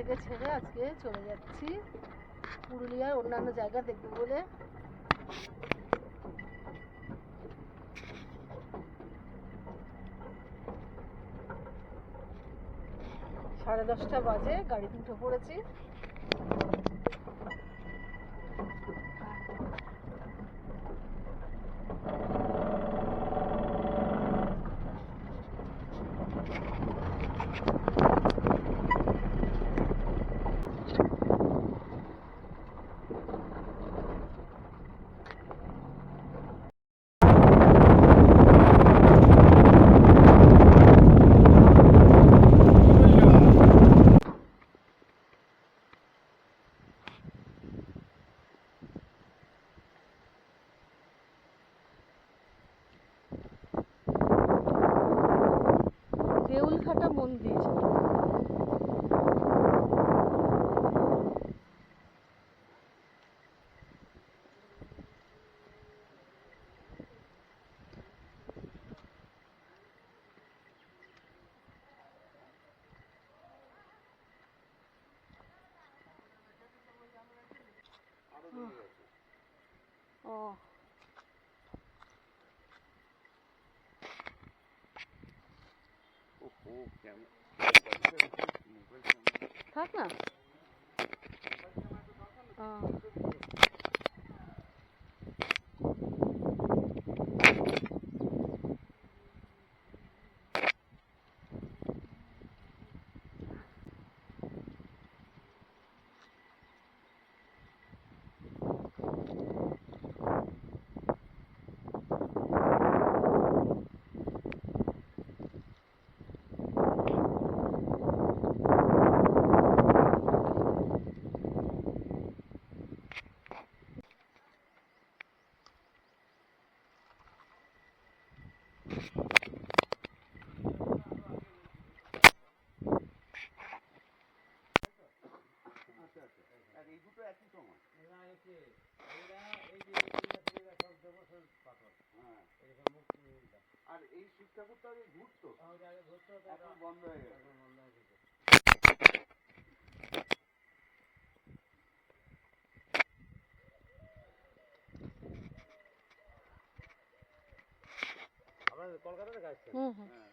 থেকে ছেড়ে আজকে চলে যাচ্ছি পুরুলিয়ার অন্যান্য জায়গা দেখব বলে। সাড়ে দশটা বাজে, গাড়ি দুটো পড়েছি। দেউলঘাটা ওহো ক্যামেরা শিব ঠাকুরটা আগে ঘুরতো এখন বন্ধ হয়ে গেছে। হুম হুম। হ্যাঁ।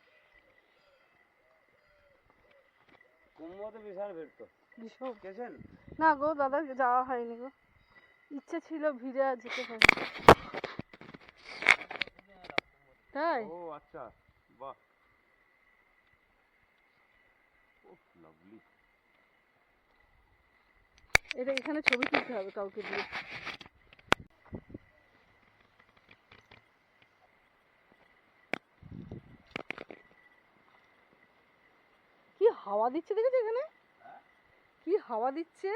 কুম্ভতে বিশাল ভিড় তো। ভীষণ গেছেন? না গো দাদা যাওয়া হয়নি গো। ইচ্ছে ছিল ভিড়ে যেতে পারি তাই? ও আচ্ছা। বাহ। ও লাভলি এটা এখানে ছবি তুলতে হবে কাউকে দিয়ে। কি হাওয়া দিচ্ছে দেখেছ এখানে? কি হাওয়া দিচ্ছে?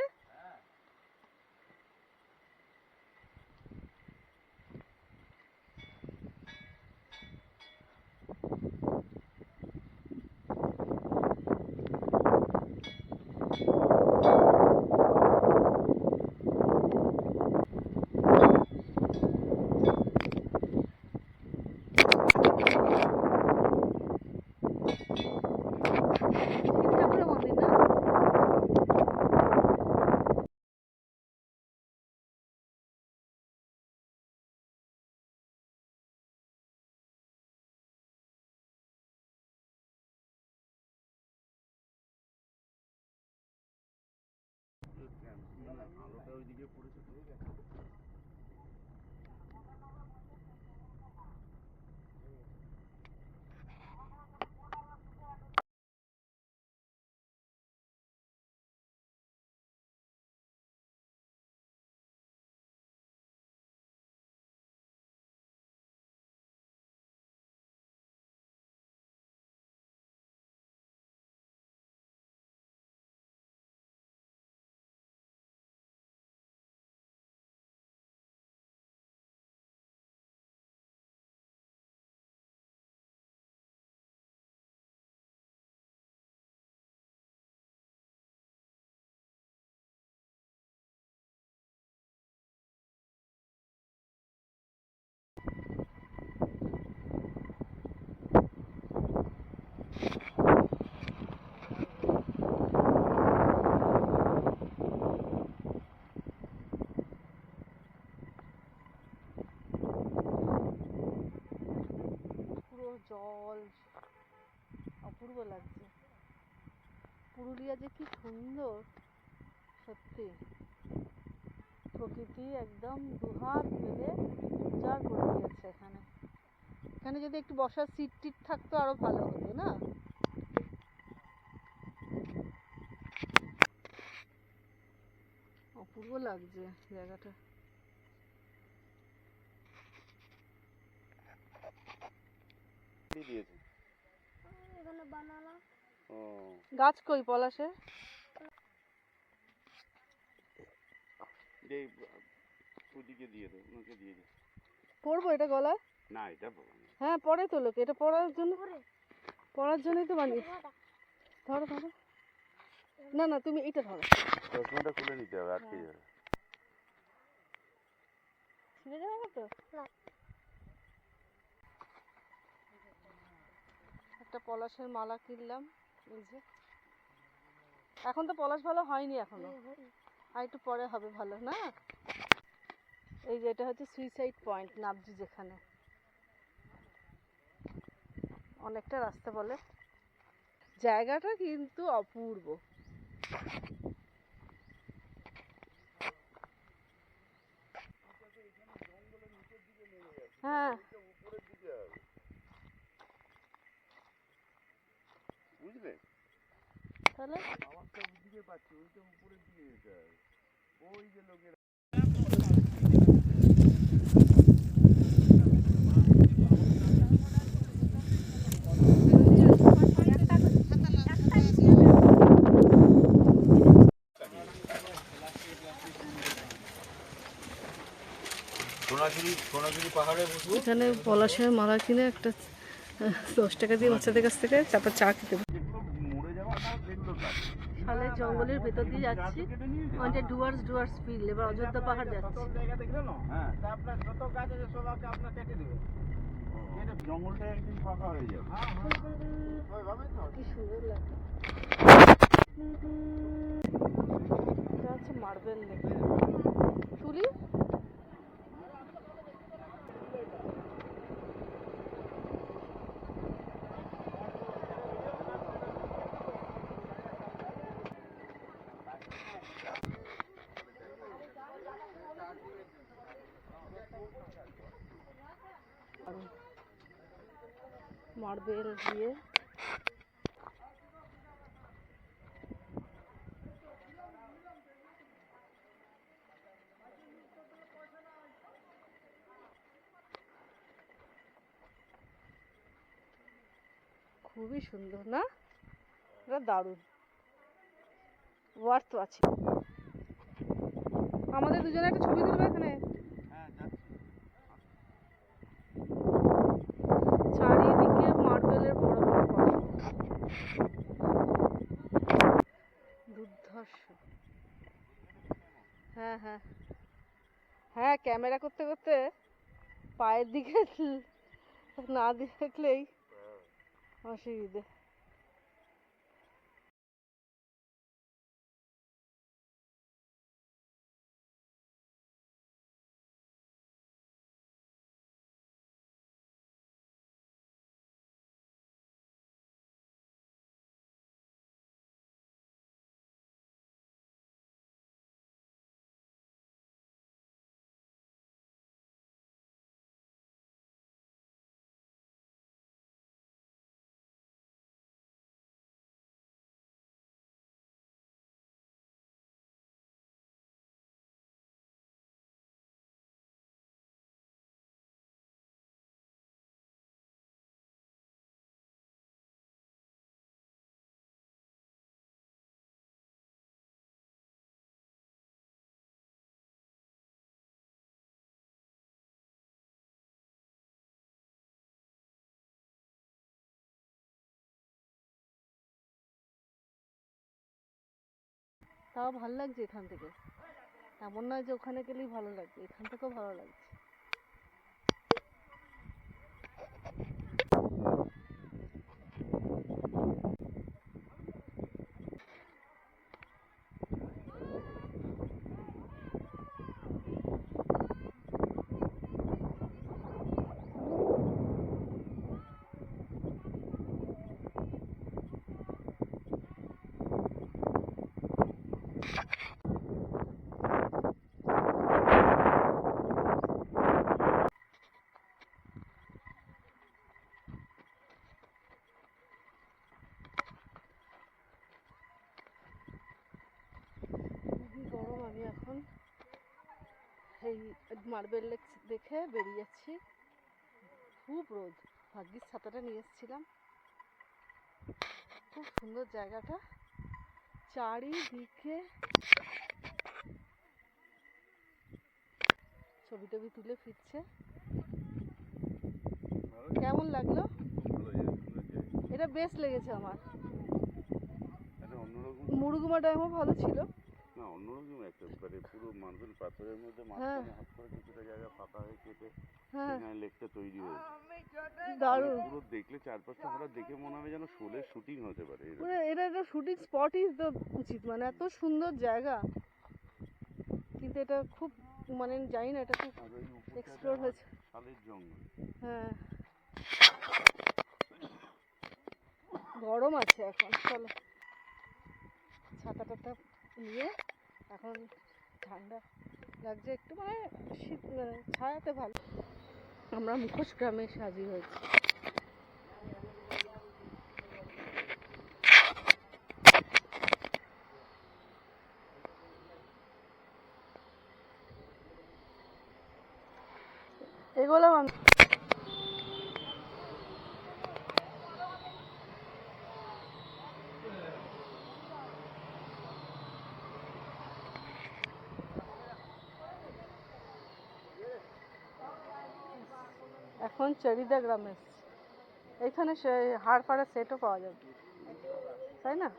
আলোটা ওইদিকে পড়েছে। পুরুলিয়া যে কি সুন্দর, সত্যি। প্রকৃতি একদম দুহাত মেলে যা করে দিয়েছে এখানে। এখানে যদি একটু বসার সিট টিট থাকতো আরও ভালো হতো, না? অপূর্ব লাগছে জায়গাটা। দিয়েছে এখানে বানালাম ও গাছ কই পলাশে এই ওদিকে দিয়ে দে ওনাকে দিয়ে দে। পরবো এটা গলায়? না এটা না। হ্যাঁ পরে তো লোকে এটা পরার জন্য করে পরার জন্যই তো বানিয়েছি। এখানটা। ধরো ধরো। না না তুমি এটা ধরো। চশমাটা খুলে নিতে হবে আটকে হ্যাঁ। যাবে। ছিঁড়ে যাবে না তো? না। একটা পলাশের মালা কিনলাম এই যে। এখন তো পলাশ ভালো হয়নি এখনও। আর একটু পরে হবে ভালো না? এই যে এটা হচ্ছে সুইসাইড পয়েন্ট নাবজি যেখানে। অনেকটা রাস্তা বলে। জায়গাটা কিন্তু অপূর্ব। হ্যাঁ। বুঝলে? তাহলে? তো ওইদিকে পাচ্ছি উপরের দিকে যেতে হবে ওই যে লোকের এখানে পলাশের মালা কিনে একটা দশ টাকা দিয়ে বাচ্চাদের কাছ থেকে তারপর চা খেতে পারি। যেগুলো মরে যাওয়া না সেগুলো শালে জঙ্গলের ভেতর দিয়ে যাচ্ছি। ওইটা ডুয়ার্স ডুয়ার্স ফিল এবার অযোধ্যা পাহাড় যাচ্ছি। হ্যাঁ। জঙ্গলটা একদিন ফাঁকা হয়ে যাবে। কি সুন্দর লাগে মার্বেল লেক তুলি মার্বেল দিয়ে খুবই সুন্দর, না? এটা দারুণ। ওয়ার্থ আছে আমাদের দুজনে একটা ছবি তুলবে এখানে হ্যাঁ যাচ্ছি চারিদিকে মার্বেলের বড় বড় পাথর দুর্ধর্ষ হ্যাঁ হ্যাঁ। হ্যাঁ ক্যামেরা করতে করতে পায়ের দিকে না দেখলেই অসুবিধে। তাও ভালো লাগছে এখান থেকে। এমন নয় যে ওখানে গেলেই ভালো লাগছে এখান থেকেও ভালো লাগছে। এই মার্বেল লেক দেখে বেরিয়ে যাচ্ছি খুব রোদ। ভাগ্যিস ছাতাটা নিয়ে এসেছিলাম। খুব সুন্দর জায়গাটা। চারিদিকে ছবি টবি তুলে ফিরছে। কেমন লাগল? এটা বেশ লেগেছে আমার। মুরুগুমা ড্যামও ভালো ছিল। না অন্যরকম একটা মানে পুরো মার্বেল পাথরের মধ্যে হ্যাঁ। মাঝখানে হাত করে কিছুটা জায়গা ফাঁকা হয়ে কেটে হ্যাঁ। সেখানে লেকটা তৈরি হয়েছে দারুণ। মানে পুরো দেখলে চারপাশটা আমরা দেখে মনে হবে যেন শোলের শুটিং হতে পারে এরকম। পুরো এটা একটা শুটিং স্পটই তো উচিত মানে এত সুন্দর জায়গা। কিন্তু এটা খুব মানে জানি না এটা খুব এক্সপ্লোর হয়েছে। শালের জঙ্গল। হ্যাঁ। গরম আছে এখন চলো। ছাতা টাতা নিয়ে এখন ঠান্ডা লাগছে একটু মানে শীত মানে ছায়াতে ভালো। আমরা মুখোশ গ্রামে সাজি হয়েছি। এগোলাম এখন চেরিদা গ্রামে। এইখানে সে হাড় ফাড়ের সেটও পাওয়া যাবে তাই না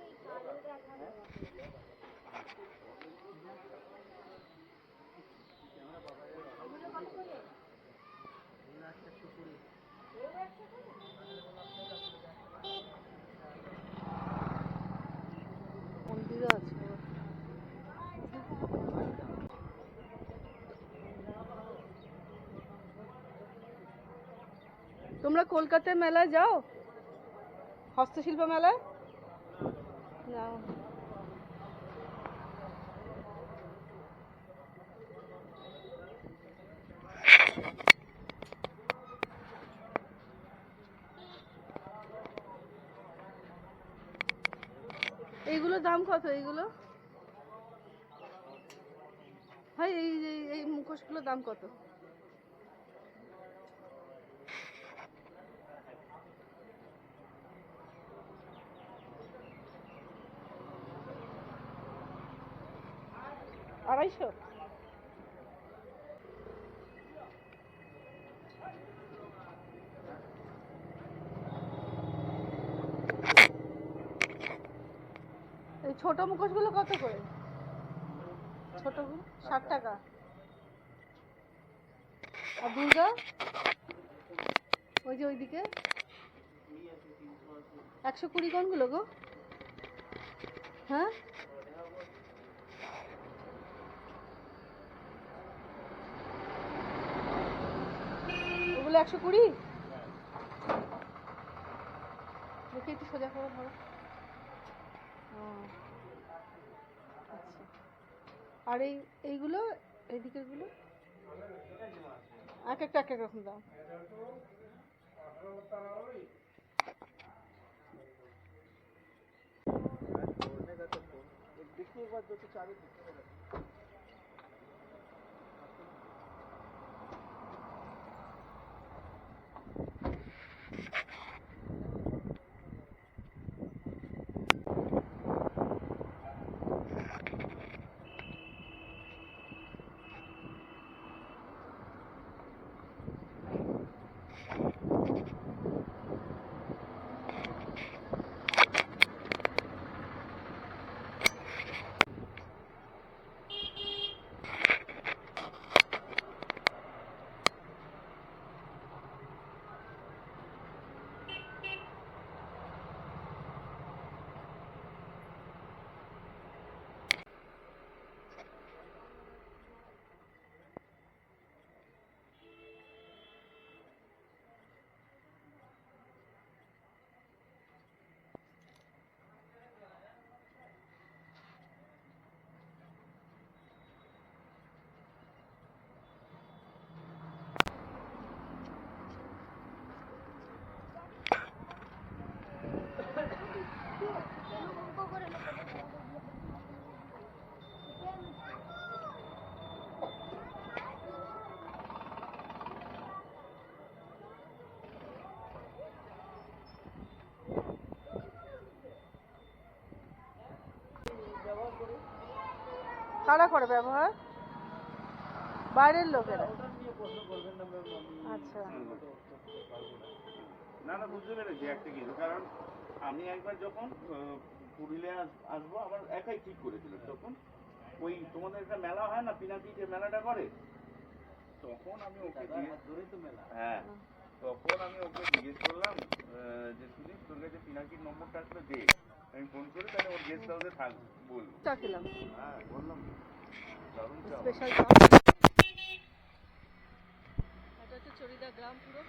তোমরা কলকাতায় মেলায় যাও? হস্তশিল্প মেলায়? যাও এইগুলো দাম কত? এইগুলো? ভাই, এই- এই মুখোশগুলোর দাম কত? আড়াইশো এই ছোট মুখোশগুলো কত করে? ছোটগুলো ষাট টাকা। আর দুর্গা? ওই যে ওইদিকে। একশো কুড়ি কোনগুলো গো? হ্যাঁ? এগুলো একশো কুড়ি দেখি একটু সোজা করে ধরো আচ্ছা আর এই এইগুলো এইদিকেরগুলো এক একটা এক এক রকম দাম দেখি একবার দুটো কারা করে ব্যবহার। বাইরের লোকেরা। ওটা নিয়ে প্রশ্ন করবেন না আচ্ছা। না না বুঝতে পেরেছি একটা কিছু। কারণ আমি একবার যখন পুরুলিয়া আসব আমার একাই ঠিক করেছিলাম তখন ওই তোমাদের একটা মেলা হয় না পিনাকি যে মেলাটা করে? তখন আমি ওকে ধরেই তো মেলা। হ্যাঁ তখন আমি ওকে জিজ্ঞেস করলাম যে সুদীপ তোর কাছে পিনাকির নম্বরটা আসলে দে। আমি ফোন করে তাহলে ওর গেস্ট হাউসে থাক বলব। চা খেলাম হ্যাঁ বললাম। তো। দারুণ চা স্পেশাল চা এটা হচ্ছে চরিদা গ্রাম পুরো।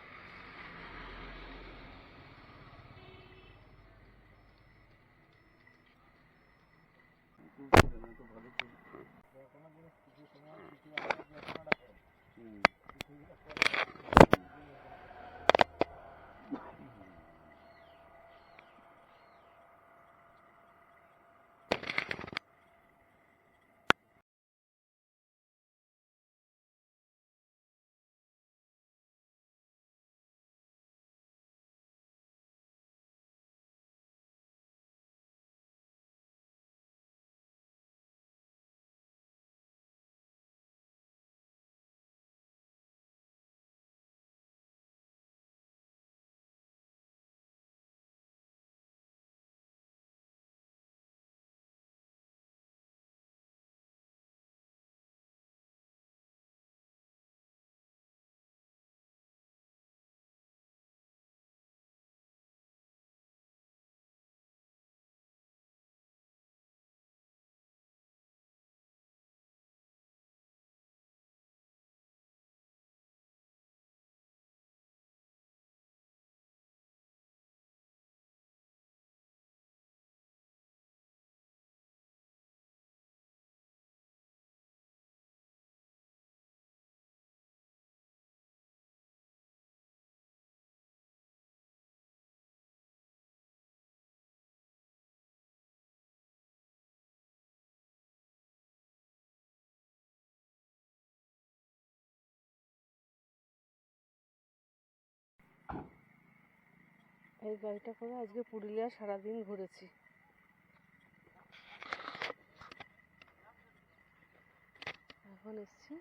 হুম। এই গাড়িটা করে আজকে পুরুলিয়া সারাদিন ঘুরেছি। এখন এসছি,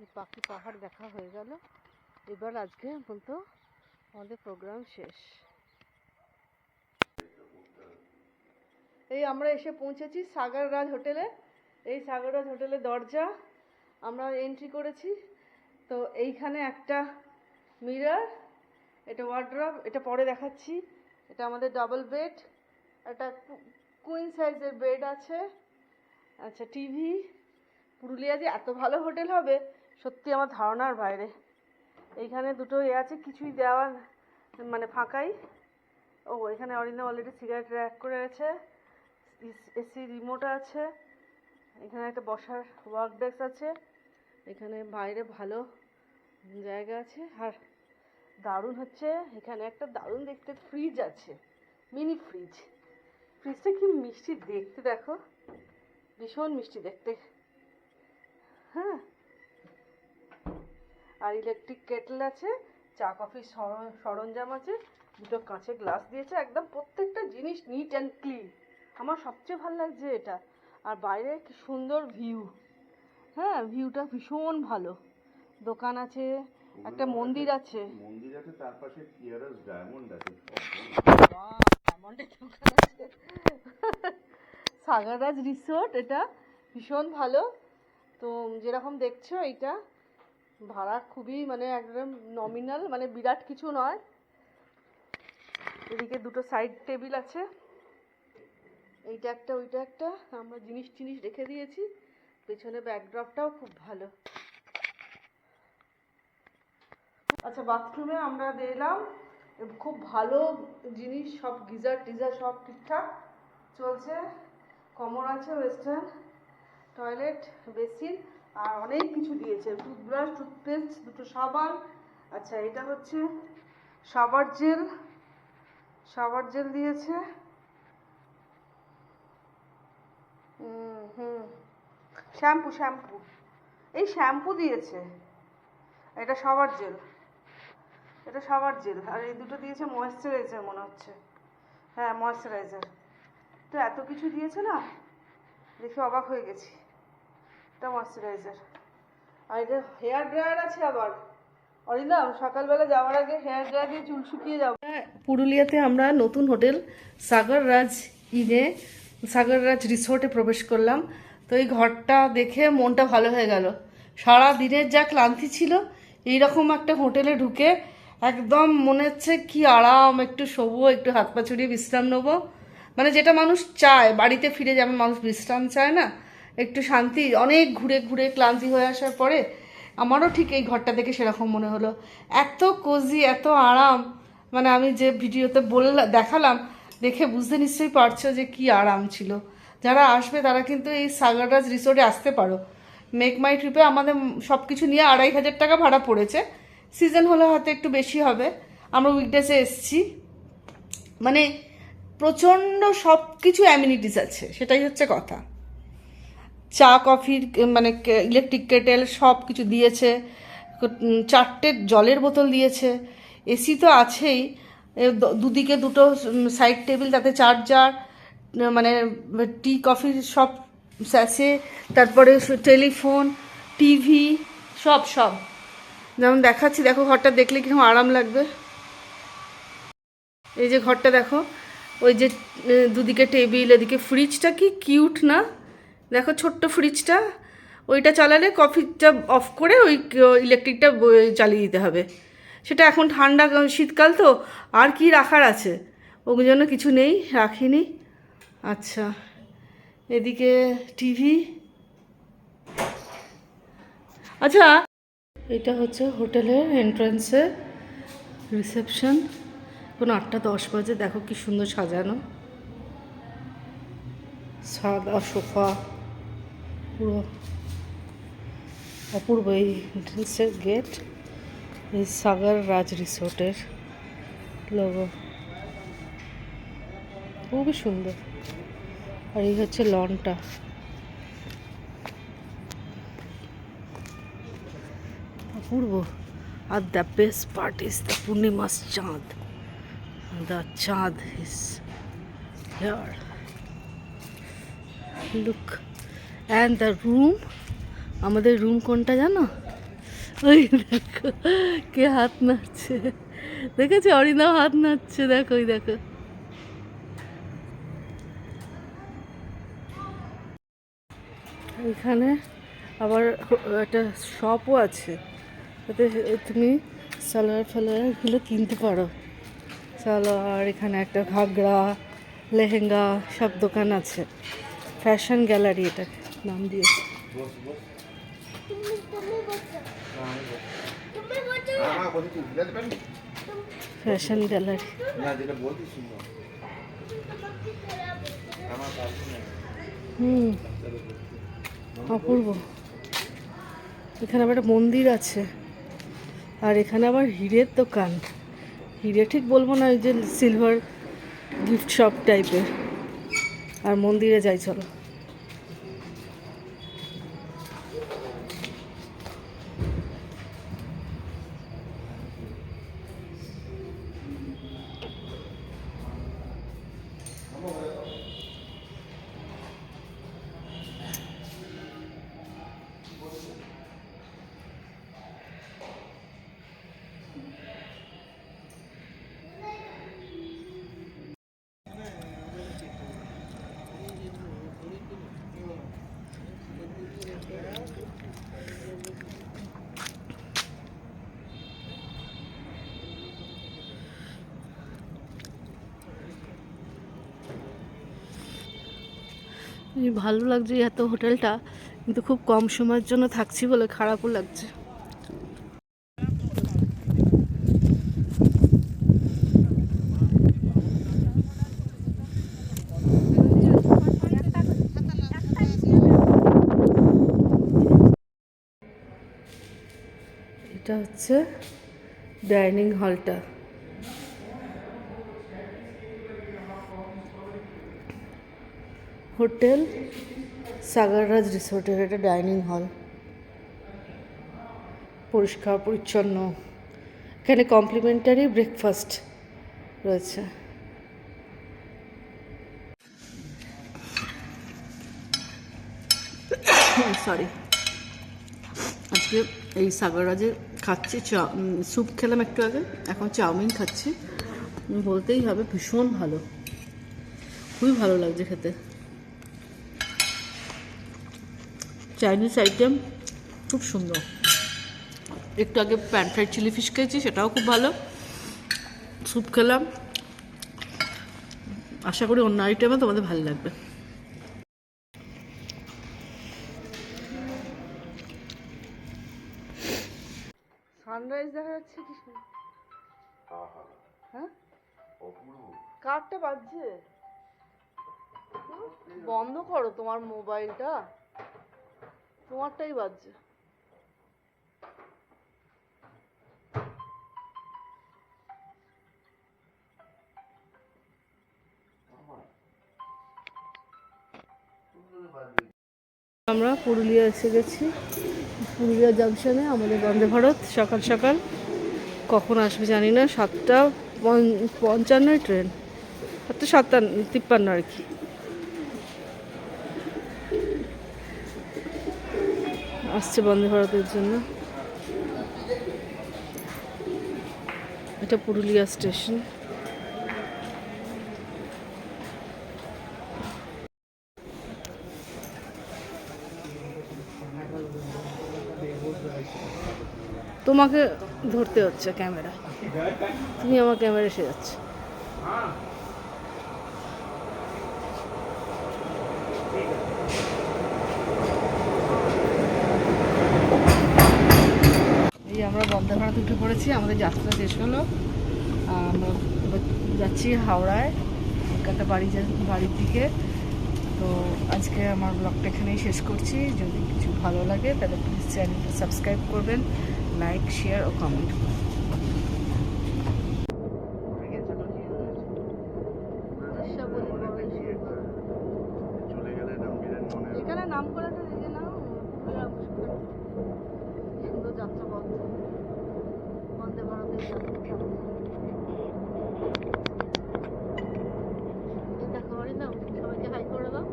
এই পাখি পাহাড় দেখা হয়ে গেল। এবার আজকে বলতো আমাদের প্রোগ্রাম শেষ। এই আমরা এসে পৌঁছেছি সাগররাজ হোটেলে। এই সাগররাজ হোটেলের দরজা আমরা এন্ট্রি করেছি। তো এইখানে একটা মিরর এটা ওয়ার্ড্রপ এটা পরে দেখাচ্ছি। এটা আমাদের ডাবল বেড একটা কুইন সাইজের বেড আছে। আচ্ছা টিভি পুরুলিয়া যে এত ভালো হোটেল হবে, সত্যি আমার ধারণার বাইরে। এইখানে দুটো এ আছে, কিছুই দেওয়া মানে ফাঁকাই। ও, এখানে অরিন্দম অলরেডি সিগারেট র্যাক করে আছে এসি রিমোট আছে। এখানে একটা বসার ওয়ার্ক ডেস্ক আছে। এখানে বাইরে ভালো জায়গা আছে। আর দারুণ হচ্ছে। এখানে একটা দারুণ দেখতে ফ্রিজ আছে মিনি ফ্রিজ ফ্রিজটা কি মিষ্টি দেখতে দেখো, ভীষণ মিষ্টি দেখতে। হ্যাঁ। আর ইলেকট্রিক কেটল আছে, চা কফির সর- সরঞ্জাম আছে, দুটো কাঁচের গ্লাস দিয়েছে, একদম প্রত্যেকটা জিনিস নিট অ্যান্ড ক্লিন আমার সবচেয়ে ভালো লাগছে এটা। আর বাইরে কি সুন্দর ভিউ হ্যাঁ ভিউটা ভীষণ ভালো। দোকান আছে একটা মন্দির আছে? মন্দির আছে তার পাশে টিয়ারাস ডায়মন্ড আছে। সাগররাজ রিসোর্ট এটা ভীষণ ভালো। তো যেরকম দেখছ এইটা ভাড়া খুবই মানে একদম নমিনাল মানে বিরাট কিছু নয়। এদিকে দুটো সাইড টেবিল আছে। এইটা একটা ওইটা একটা। আমরা জিনিস টিনিস রেখে দিয়েছি। পেছনে ব্যাকড্রপটাও খুব ভালো। আচ্ছা বাথরুমে আমরা দিলাম খুব ভালো জিনিস, সব গিজার টিজার সব ঠিকঠাক চলছে। কমর আছে ওয়েস্টার্ন টয়লেট বেসিন আর অনেক কিছু দিয়েছে। টুথব্রাশ টুথপেস্ট দুটো সাবান। আচ্ছা এটা হচ্ছে সাবার জেল সাবার জেল দিয়েছে। হুম হুম। শ্যাম্পু শ্যাম্পু এই শ্যাম্পু দিয়েছে। এটা সাবার জেল এটা সাবার জেল। আর এই দুটো দিয়েছে ময়েশ্চারাইজার মনে হচ্ছে। হ্যাঁ ময়েশ্চারাইজার তো এত কিছু দিয়েছে না? দেখে অবাক হয়ে গেছি। এটা ময়শ্চারাইজার আর এটা হেয়ার ড্রায়ার আছে আবার। অরিন্দম সকালবেলা যাওয়ার আগে হেয়ার ড্রায়ার দিয়ে চুল শুকিয়ে যাব। পুরুলিয়াতে আমরা নতুন হোটেল সাগর রাজ ইনে সাগর রাজ রিসোর্টে প্রবেশ করলাম। তো এই ঘরটা দেখে মনটা ভালো হয়ে গেল। সারা দিনের যা ক্লান্তি ছিল, এইরকম একটা হোটেলে ঢুকে একদম মনে হচ্ছে কি আরাম, একটু শোবো একটু হাত পা ছড়িয়ে বিশ্রাম নেব। মানে যেটা মানুষ চায়, বাড়িতে ফিরে যেমন মানুষ বিশ্রাম চায় না। একটু শান্তি, অনেক ঘুরে ঘুরে ক্লান্তি হয়ে আসার পরে আমারও ঠিক এই ঘরটা দেখে সেরকম মনে হলো। এত কোজি এত আরাম। মানে আমি যে ভিডিওতে বললাম দেখালাম, দেখে বুঝতে নিশ্চয়ই পারছ যে কি আরাম ছিল। যারা আসবে, তারা কিন্তু এই সাগররাজ রিসোর্টে আসতে পারো। মেক মাই ট্রিপে আমাদের সব কিছু নিয়ে আড়াই হাজার টাকা ভাড়া পড়েছে। সিজন হলে হয়তো একটু বেশি হবে। আমরা উইকডেসে এসেছি। মানে প্রচণ্ড সব কিছু অ্যামিনিটিস আছে, সেটাই হচ্ছে কথা। চা কফির মানে ইলেকট্রিক কেটেল সব কিছু দিয়েছে চারটে জলের বোতল দিয়েছে। এসি তো আছেই। দুদিকে দুটো সাইড টেবিল তাতে চার্জার মানে টি কফির সব স্যাসে তারপরে টেলিফোন, টিভি, সব সব। যেমন দেখাচ্ছি, দেখো ঘরটা দেখলে কীরকম আরাম লাগবে। এই যে ঘরটা দেখো, ওই যে দুদিকে টেবিল, এদিকে ফ্রিজটা কি কিউট না? দেখো ছোট্ট ফ্রিজটা ওইটা চালালে কফিটা অফ করে ওই ইলেকট্রিকটা চালিয়ে দিতে হবে। সেটা এখন ঠান্ডা শীতকাল তো, আর কি রাখার আছে? ওই জন্য কিছু নেই, রাখিনি। আচ্ছা এদিকে টিভি আচ্ছা এটা হচ্ছে হোটেলের এন্ট্রান্সে রিসেপশন। এখন আটটা দশ বাজে, দেখো কি সুন্দর সাজানো। সাদা সোফা, পুরো অপূর্ব এই এন্ট্রান্সের গেট, এই সাগর রাজ রিসোর্টের লোগো খুবই সুন্দর। আর এই হচ্ছে লনটা। অপূর্ব আর the best part is the পূর্ণিমাস chand. The chand is here look and the room আমাদের রুম কোনটা জানো? ওই দেখো, কে হাত নাড়ছে? দেখেছ? অরিন্দম হাত নাড়ছে, দেখো, ওই দেখো। এখানে আবার একটা শপও আছে। তাতে তুমি সালোয়ার ফালোয়ারগুলো কিনতে পারো। সালোয়ার, এখানে একটা ঘাগরা, লেহেঙ্গা, সব দোকান আছে। ফ্যাশন গ্যালারি এটা নাম দিয়েছে। ফ্যাশন গ্যালারি হুম, অপূর্ব। এখানে আবার একটা মন্দির আছে। আর এখানে আবার হিরের দোকান। হিরে ঠিক বলব না, ওই যে সিলভার গিফট শপ টাইপের আর মন্দিরে যাই, চলো। ভালো লাগছে এত হোটেলটা, কিন্তু খুব কম সময়ের জন্য থাকছি বলে খারাপও লাগছে। এটা হচ্ছে ডাইনিং হলটা। হোটেল সাগররাজ রিসোর্টের এটা ডাইনিং হল। পরিষ্কার, পরিচ্ছন্ন। এখানে কমপ্লিমেন্টারি ব্রেকফাস্ট রয়েছে। সরি। আজকে এই সাগররাজে খাচ্ছি চা স্যুপ খেলাম একটু আগে, এখন চাউমিন খাচ্ছি। বলতেই হবে ভীষণ ভালো। খুবই ভালো লাগছে খেতে। চাইনিজ আইটেম খুব সুন্দর। একটু আগে প্যান ফ্রাইড চিলি ফিশ খেয়েছি সেটাও খুব ভালো। স্যুপ খেলাম। আশা করি অন্য আইটেমও তোমাদের ভালো লাগবে। সানরাইজ দেখা যাচ্ছে কি। হ্যাঁ? কারটা বাজছে। বন্ধ করো তোমার মোবাইলটা। তোমারটাই বাজছে। আমরা পুরুলিয়া এসে গেছি। পুরুলিয়া জাংশনে আমাদের বন্দে ভারত, সকাল সকাল। কখন আসবে জানি না, সাতটা পঞ্চ- পঞ্চান্নয় ট্রেন। সাতটা সাতান্ন তিপ্পান্ন আর কি। আসছে বন্দে ভারতের জন্য। এটা পুরুলিয়া স্টেশন। তোমাকে ধরতে হচ্ছে ক্যামেরা। তুমি আমার ক্যামেরা এসে যাচ্ছে এই আমরা বন্দে ভারত উঠে পড়েছি, আমাদের যাত্রা শেষ হলো। আমরা যাচ্ছি হাওড়ায়, কলকাতা বাড়ি বাড়ির দিকে। তো আজকে আমার ব্লগটা এখানেই শেষ করছি। যদি কিছু ভালো লাগে, তাহলে প্লিজ চ্যানেলটা সাবস্ক্রাইব করবেন লাইক শেয়ার ও কমেন্ট চলে গেলে রামবিরের মনে এখানে নাম করাটা দেখে নাও সুন্দর যাত্রাপথ বন্দে ভারতের যাত্রা এই দেখো বাড়ি নাও সবাইকে হাই করে দাও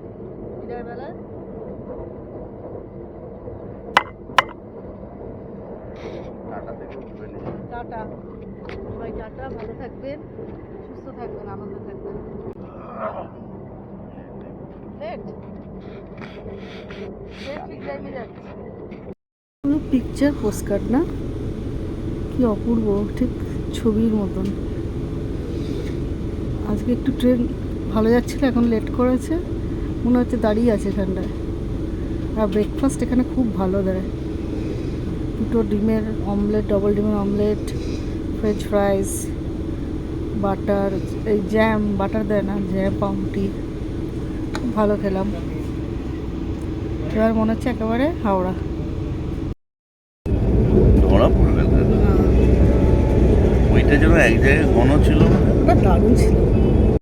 বিদায় বেলায় টাটা থেকে উঠবে না টাটা। সবাই টাটা, ভালো থাকবেন, সুস্থ থাকবেন, আনন্দ থাকবেন। পিকচার পোস্টকার্ড না? কি অপূর্ব, ঠিক ছবির মতন। আজকে একটু ট্রেন ভালো যাচ্ছিল, এখন লেট করেছে। মনে হচ্ছে দাঁড়িয়ে আছে এখানটায়। আর ব্রেকফাস্ট এখানে খুব ভালো দেয়। দুটো ডিমের অমলেট ডবল ডিমের অমলেট ফ্রেঞ্চ ফ্রাইস বাটার এই জ্যাম বাটার দেয় না জ্যাম পাউরুটি খুব ভালো খেলাম। এবার মনে হচ্ছে একেবারে হাওড়া। ধরা পড়ে ওইটা যেন এক জায়গায় ঘন ছিল। দারুণ ছিল।